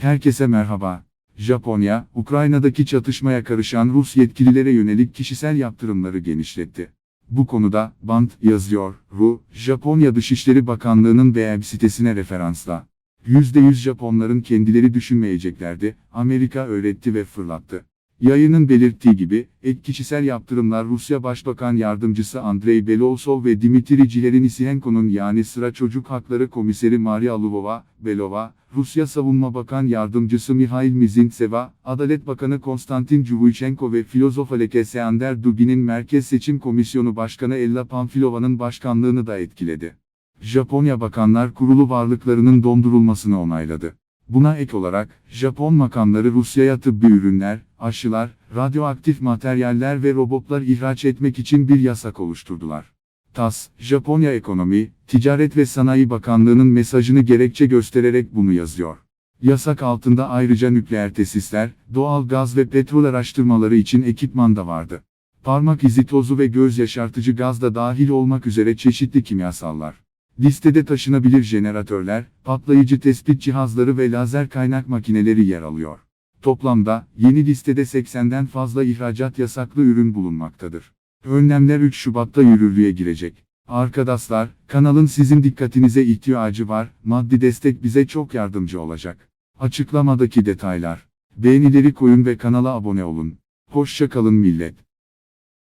Herkese merhaba. Japonya, Ukrayna'daki çatışmaya karışan Rus yetkililere yönelik kişisel yaptırımları genişletti. Bu konuda, Band yazıyor, Ru, Japonya Dışişleri Bakanlığı'nın web sitesine referansla. %100 Japonların kendileri düşünmeyeceklerdi, Amerika öğretti ve fırlattı. Yayının belirttiği gibi, ek kişisel yaptırımlar Rusya Başbakan Yardımcısı Andrei Belousov ve Dmitri Jilerinisenko'nun yani sıra çocuk hakları komiseri Maria Lvova, Belova, Rusya Savunma Bakan Yardımcısı Mihail Mizintseva, Adalet Bakanı Konstantin Cuvichenko ve filozof Alexander Dugin Merkez Seçim Komisyonu Başkanı Ella Pamfilova'nın başkanlığını da etkiledi. Japonya Bakanlar Kurulu varlıklarının dondurulmasını onayladı. Buna ek olarak, Japon makamları Rusya'ya tıbbi ürünler, aşılar, radyoaktif materyaller ve robotlar ihraç etmek için bir yasak oluşturdular. TAS, Japonya Ekonomi, Ticaret ve Sanayi Bakanlığı'nın mesajını gerekçe göstererek bunu yazıyor. Yasak altında ayrıca nükleer tesisler, doğal gaz ve petrol araştırmaları için ekipman da vardı. Parmak izi tozu ve göz yaşartıcı gaz da dahil olmak üzere çeşitli kimyasallar. Listede taşınabilir jeneratörler, patlayıcı tespit cihazları ve lazer kaynak makineleri yer alıyor. Toplamda, yeni listede 80'den fazla ihracat yasaklı ürün bulunmaktadır. Önlemler 3 Şubat'ta yürürlüğe girecek. Arkadaşlar, kanalın sizin dikkatinize ihtiyacı var, maddi destek bize çok yardımcı olacak. Açıklamadaki detaylar. Beğenileri koyun ve kanala abone olun. Hoşça kalın millet.